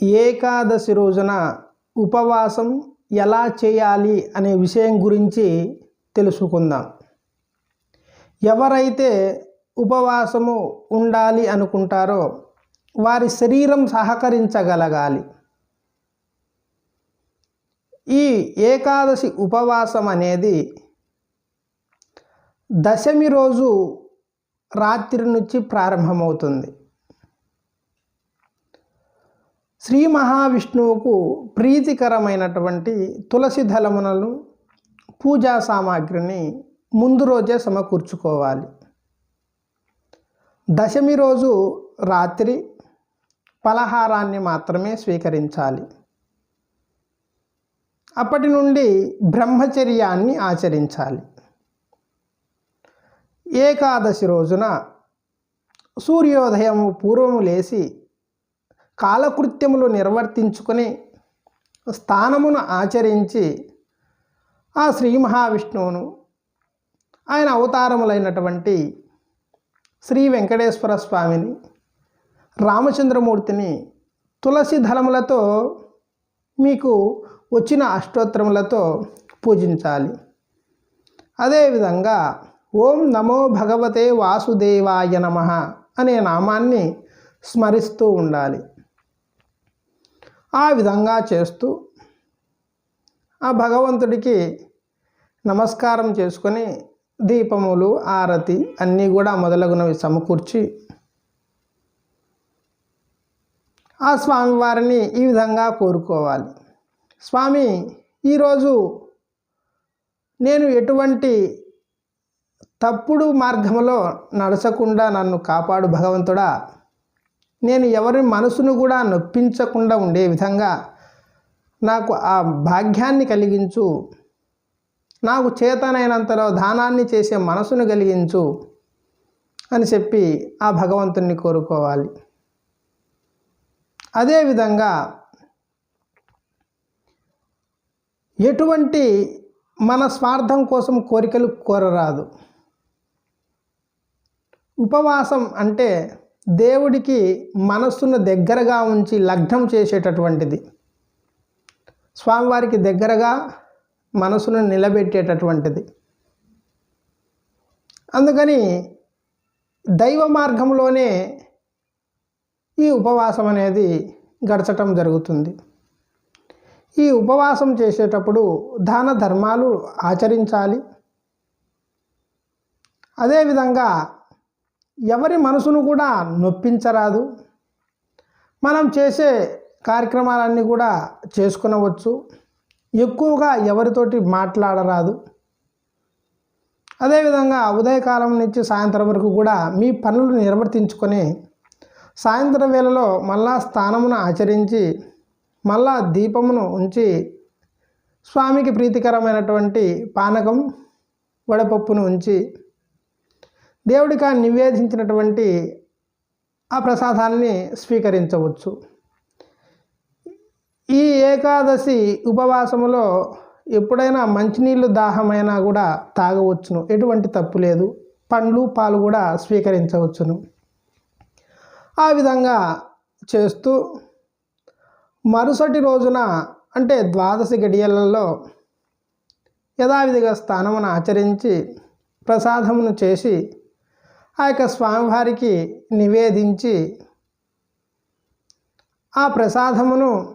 ఏకాదశి రోజున ఉపవాసం ఎలా చేయాలి అనే విషయం గురించి తెలుసుకుందాం. ఎవరైతే ఉపవాసము ఉండాలి అనుకుంటారో వారి శరీరం సహకరించగలగాలి. ఈ ఏకాదశి ఉపవాసం అనేది దశమి రోజు రాత్రి నుంచి ప్రారంభమవుతుంది. శ్రీ మహావిష్ణువుకు ప్రీతికరమైనటువంటి తులసి దళములను పూజా సామాగ్రిని ముందు రోజే సమకూర్చుకోవాలి. దశమి రోజు రాత్రి పలహారాన్ని మాత్రమే స్వీకరించాలి. అప్పటి నుండి బ్రహ్మచర్యాన్ని ఆచరించాలి. ఏకాదశి రోజున సూర్యోదయము పూర్వము లేచి కాలకృత్యములు నిర్వర్తించుకొని స్థానమును ఆచరించి ఆ శ్రీ మహావిష్ణువును ఆయన అవతారములైనటువంటి శ్రీ వెంకటేశ్వర స్వామిని రామచంద్రమూర్తిని తులసి దళములతో మీకు వచ్చిన అష్టోత్తరములతో పూజించాలి. అదేవిధంగా ఓం నమో భగవతే వాసుదేవాయ నమ అనే నామాన్ని స్మరిస్తూ ఉండాలి. ఆ విధంగా చేస్తూ ఆ భగవంతుడికి నమస్కారం చేసుకొని దీపములు ఆరతి అన్నీ కూడా మొదలగునవి సమకూర్చి ఆ స్వామివారిని ఈ విధంగా కోరుకోవాలి. స్వామి ఈరోజు నేను ఎటువంటి తప్పుడు మార్గంలో నడచకుండా నన్ను కాపాడు భగవంతుడా? నేను ఎవరి మనసును కూడా నొప్పించకుండా ఉండే విధంగా నాకు ఆ భాగ్యాన్ని కలిగించు. నాకు చేతనైనంతలో దానాన్ని చేసే మనసును కలిగించు అని చెప్పి ఆ భగవంతుణ్ణి కోరుకోవాలి. అదేవిధంగా ఎటువంటి మన స్వార్థం కోసం కోరికలు కోరరాదు. ఉపవాసం అంటే దేవుడికి మనస్సును దగ్గరగా ఉంచి లగ్నం చేసేటటువంటిది. స్వామివారికి దగ్గరగా మనసును నిలబెట్టేటటువంటిది. అందుకని దైవ మార్గంలోనే ఈ ఉపవాసం అనేది గడచటం జరుగుతుంది. ఈ ఉపవాసం చేసేటప్పుడు దాన ధర్మాలు ఆచరించాలి. అదేవిధంగా ఎవరి మనసును కూడా నొప్పించరాదు. మనం చేసే కార్యక్రమాలన్నీ కూడా చేసుకునవచ్చు. ఎక్కువగా ఎవరితోటి మాట్లాడరాదు. అదేవిధంగా ఉదయకాలం నుంచి సాయంత్రం వరకు కూడా మీ పనులు నిర్వర్తించుకొని సాయంత్రం వేళలో మళ్ళా స్థానమును ఆచరించి మళ్ళా దీపమును ఉంచి స్వామికి ప్రీతికరమైనటువంటి పానకం వడపప్పును ఉంచి దేవుడికి నివేదించినటువంటి ఆ ప్రసాదాన్ని స్వీకరించవచ్చు. ఈ ఏకాదశి ఉపవాసములో ఎప్పుడైనా మంచినీళ్ళు దాహమైనా కూడా తాగవచ్చును. ఎటువంటి తప్పు లేదు. పండ్లు పాలు కూడా స్వీకరించవచ్చును. ఆ విధంగా చేస్తూ మరుసటి రోజున అంటే ద్వాదశి గడియలలో యథావిధిగా స్థానమును ఆచరించి ప్రసాదమును చేసి ఆ యొక్క స్వామివారికి నివేదించి ఆ ప్రసాదమును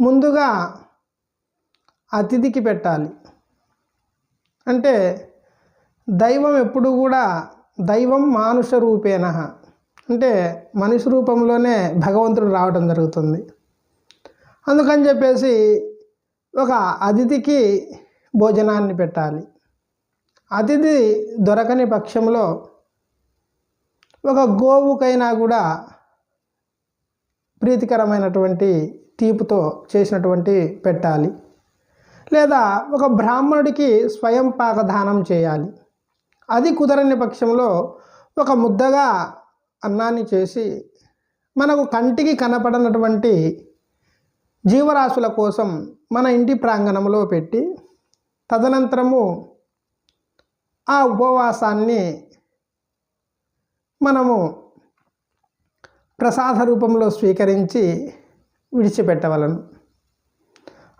ముందుగా అతిథికి పెట్టాలి. అంటే దైవం ఎప్పుడు కూడా దైవం మానుష రూపేణ. అంటే మనిషి రూపంలోనే భగవంతుడు రావడం జరుగుతుంది. అందుకని చెప్పేసి ఒక అతిథికి భోజనాన్ని పెట్టాలి. అతిథి దొరకని పక్షంలో ఒక గోవుకైనా కూడా ప్రీతికరమైనటువంటి తీపుతో చేసినటువంటి పెట్టాలి. లేదా ఒక బ్రాహ్మణుడికి స్వయం పాకదానం చేయాలి. అది కుదరని పక్షంలో ఒక ముద్దగా అన్నాన్ని చేసి మనకు కంటికి కనపడనటువంటి జీవరాశుల కోసం మన ఇంటి ప్రాంగణంలో పెట్టి తదనంతరము ఆ ఉపవాసాన్ని మనము ప్రసాద రూపంలో స్వీకరించి విడిచిపెట్టవలను.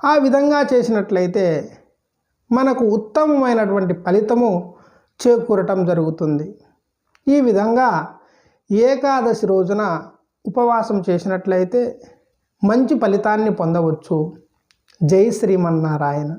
ఆ విధంగా చేసినట్లయితే మనకు ఉత్తమమైనటువంటి ఫలితము చేకూరటం జరుగుతుంది. ఈ విధంగా ఏకాదశి రోజున ఉపవాసం చేసినట్లయితే మంచి ఫలితాన్ని పొందవచ్చు. జై శ్రీమన్నారాయణ.